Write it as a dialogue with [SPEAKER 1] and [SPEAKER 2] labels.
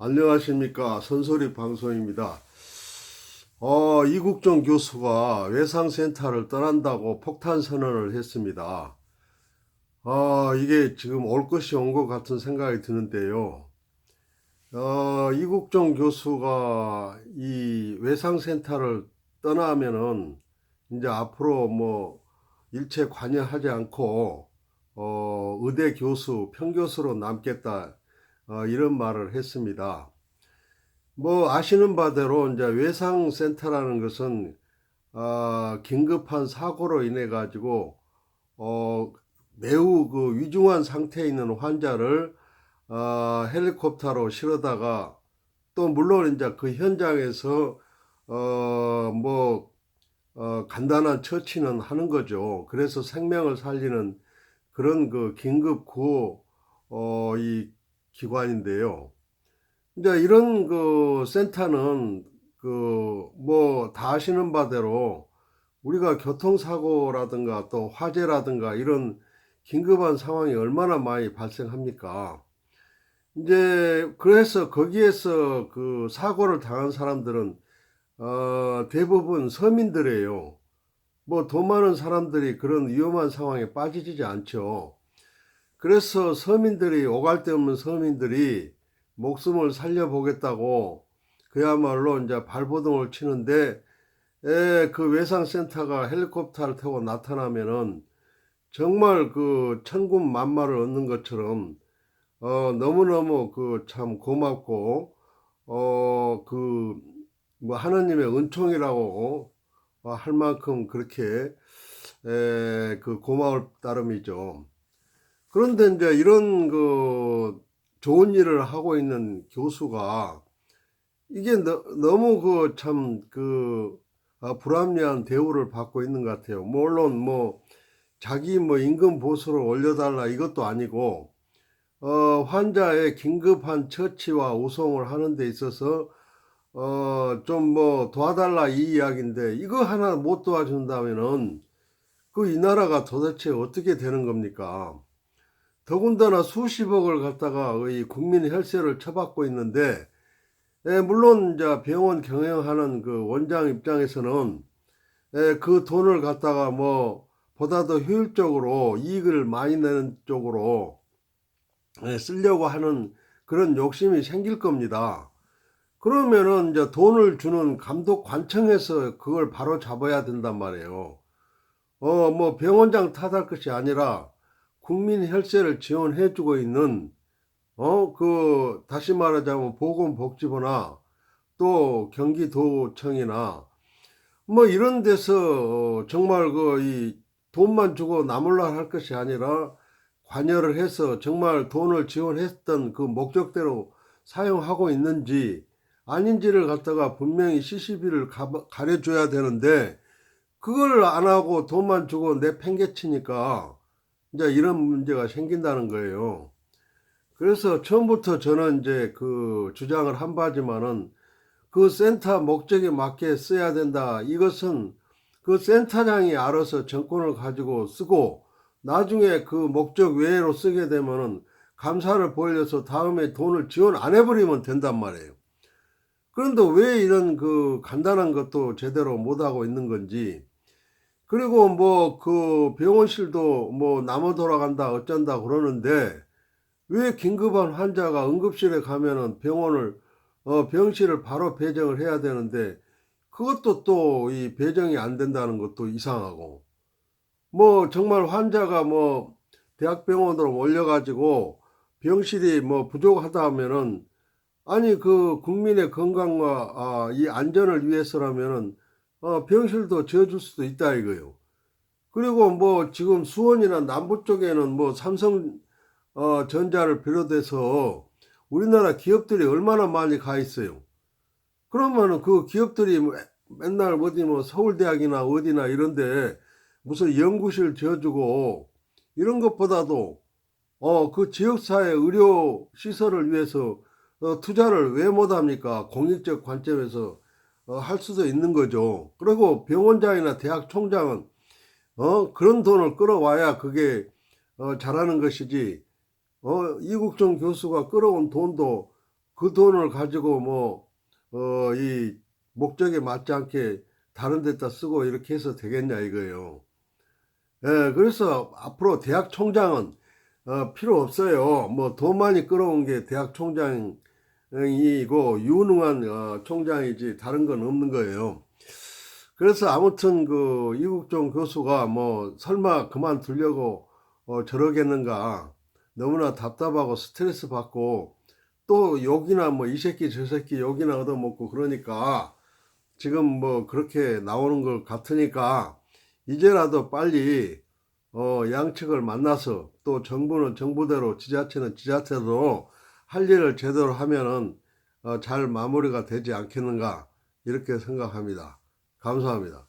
[SPEAKER 1] 안녕하십니까 선소리 방송입니다. 어, 이국종 교수가 외상센터를 떠난다고 폭탄 선언을 했습니다. 어, 이게 지금 올 것이 온 것 같은 생각이 드는데요. 어, 이국종 교수가 이 외상센터를 떠나면은 이제 앞으로 뭐 일체 관여하지 않고 어, 의대 교수, 평교수로 남겠다 어, 이런 말을 했습니다. 뭐 아시는 바대로 이제 외상 센터라는 것은 어, 긴급한 사고로 인해 가지고 어, 매우 그 위중한 상태에 있는 환자를 어, 헬리콥터로 실어다가 또 물론 이제 그 현장에서 어뭐 어, 간단한 처치는 하는 거죠. 그래서 생명을 살리는 그런 그 긴급 구호 어, 이 기관인데요. 이제 이런 그 센터는 그 뭐 다 아시는 바대로 우리가 교통사고라든가 또 화재라든가 이런 긴급한 상황이 얼마나 많이 발생합니까? 이제 그래서 거기에서 그 사고를 당한 사람들은 어 대부분 서민들이에요. 뭐 돈 많은 사람들이 그런 위험한 상황에 빠지지 않죠. 그래서 서민들이 오갈 데 없는 서민들이 목숨을 살려보겠다고 그야말로 이제 발버둥을 치는데 에, 그 외상센터가 헬리콥터를 타고 나타나면은 정말 그 천군 만마를 얻는 것처럼 어, 너무너무 그 참 고맙고 어, 그 뭐 하나님의 은총이라고 어, 할 만큼 그렇게 에, 그 고마울 따름이죠. 그런데 이제 이런 그 좋은 일을 하고 있는 교수가 이게 너, 너무 그 참그 불합리한 대우를 받고 있는 것 같아요. 물론 뭐 자기 뭐 임금 보수를 올려달라 이것도 아니고 어, 환자의 긴급한 처치와 우송을 하는 데 있어서 어, 좀 뭐 도와달라 이 이야기인데 이거 하나 못 도와준다면은 그 이 나라가 도대체 어떻게 되는 겁니까? 더군다나 수십억을 갖다가 이 국민 혈세를 쳐받고 있는데 예, 물론 이제 병원 경영하는 그 원장 입장에서는 예, 그 돈을 갖다가 뭐 보다 더 효율적으로 이익을 많이 내는 쪽으로 예, 쓰려고 하는 그런 욕심이 생길 겁니다. 그러면은 이제 돈을 주는 감독 관청에서 그걸 바로 잡아야 된단 말이에요. 어, 뭐 병원장 탓할 것이 아니라 국민 혈세를 지원해주고 있는 어, 그, 다시 말하자면 보건복지부나 또 경기도청이나 뭐 이런 데서 어, 정말 그 이 돈만 주고 나몰라 할 것이 아니라 관여를 해서 정말 돈을 지원했던 그 목적대로 사용하고 있는지 아닌지를 갖다가 분명히 CCB를 가려줘야 되는데 그걸 안 하고 돈만 주고 내 팽개치니까 이제 이런 문제가 생긴다는 거예요. 그래서 처음부터 저는 이제 그 주장을 한 바지만은 그 센터 목적에 맞게 써야 된다. 이것은 그 센터장이 알아서 정권을 가지고 쓰고 나중에 그 목적 외로 쓰게 되면은 감사를 보여서 다음에 돈을 지원 안 해버리면 된단 말이에요. 그런데 왜 이런 그 간단한 것도 제대로 못하고 있는 건지 그리고 뭐 그 병원실도 뭐 남아 돌아간다 어쩐다 그러는데 왜 긴급한 환자가 응급실에 가면은 병원을 어 병실을 바로 배정을 해야 되는데 그것도 또 이 배정이 안 된다는 것도 이상하고 뭐 정말 환자가 뭐 대학병원으로 몰려가지고 병실이 뭐 부족하다 하면은 아니 그 국민의 건강과 아, 이 안전을 위해서라면은 어, 병실도 지어줄 수도 있다 이거요. 그리고 뭐 지금 수원이나 남부 쪽에는 뭐 삼성 어, 전자를 비롯해서 우리나라 기업들이 얼마나 많이 가 있어요. 그러면은 그 기업들이 뭐 맨날 어디 뭐 서울대학이나 어디나 이런데 무슨 연구실 지어주고 이런 것보다도 어, 그 지역사회 의료 시설을 위해서 어, 투자를 왜 못합니까? 공익적 관점에서 어, 할 수도 있는 거죠. 그리고 병원장이나 대학 총장은 어, 그런 돈을 끌어와야 그게 어, 잘하는 것이지. 어, 이국종 교수가 끌어온 돈도 그 돈을 가지고 뭐, 어, 이 목적에 맞지 않게 다른 데다 쓰고 이렇게 해서 되겠냐 이거예요. 예, 그래서 앞으로 대학 총장은 어, 필요 없어요. 뭐 돈 많이 끌어온 게 대학 총장 이고 유능한 어, 총장이지 다른 건 없는 거예요. 그래서 아무튼 그 이국종 교수가 뭐 설마 그만두려고 어, 저러겠는가 너무나 답답하고 스트레스 받고 또 욕이나 뭐 이 새끼 저 새끼 욕이나 얻어먹고 그러니까 지금 뭐 그렇게 나오는 것 같으니까 이제라도 빨리 어, 양측을 만나서 또 정부는 정부대로 지자체는 지자체대로 할 일을 제대로 하면은 어, 잘 마무리가 되지 않겠는가 이렇게 생각합니다. 감사합니다.